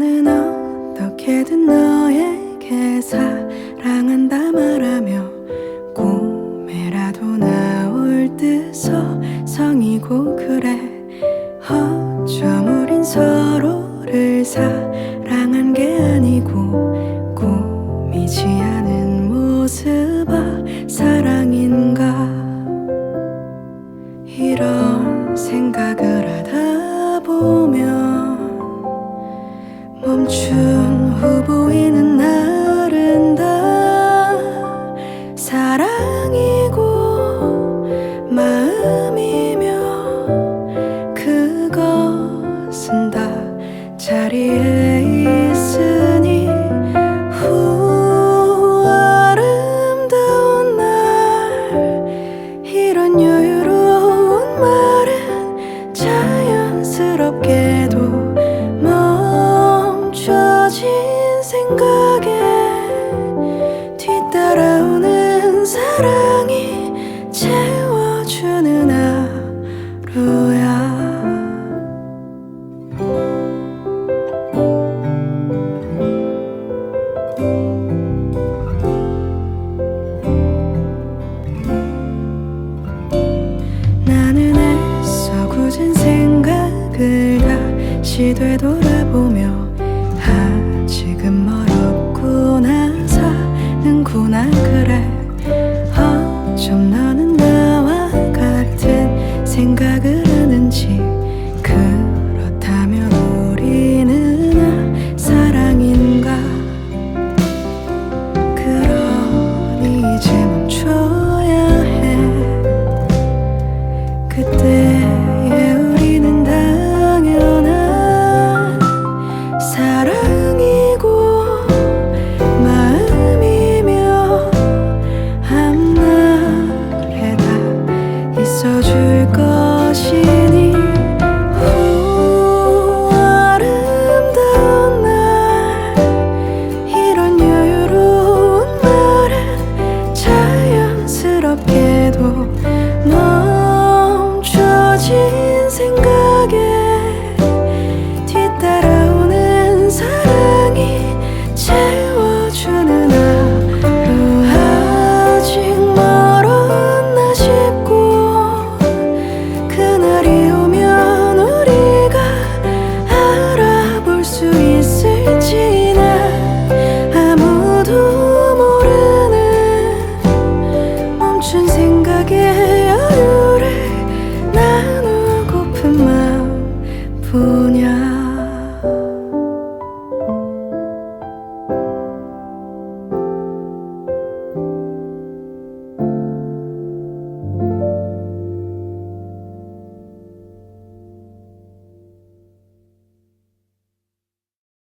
나는 어떻게든 너에게 사랑한다 말하며 꿈에라도 나올 듯 서성이고 그래. 어쩜 우린 서로를 사랑한 게 아니고 꿈이지 않은 모습아 사랑인가? 이런 생각을 멈춘 후 보이는 날은 다 사랑이고 생각에 뒤따라오는 사랑이 채워주는 하루야. 나는 애써 굳은 생각을 다시 되돌아 생각을 하는지 그렇다면 우리는 아, 사랑인가? 그러니 이제 멈추 멈춘 생각에 여유를 나누고픈 마음 뿐이야.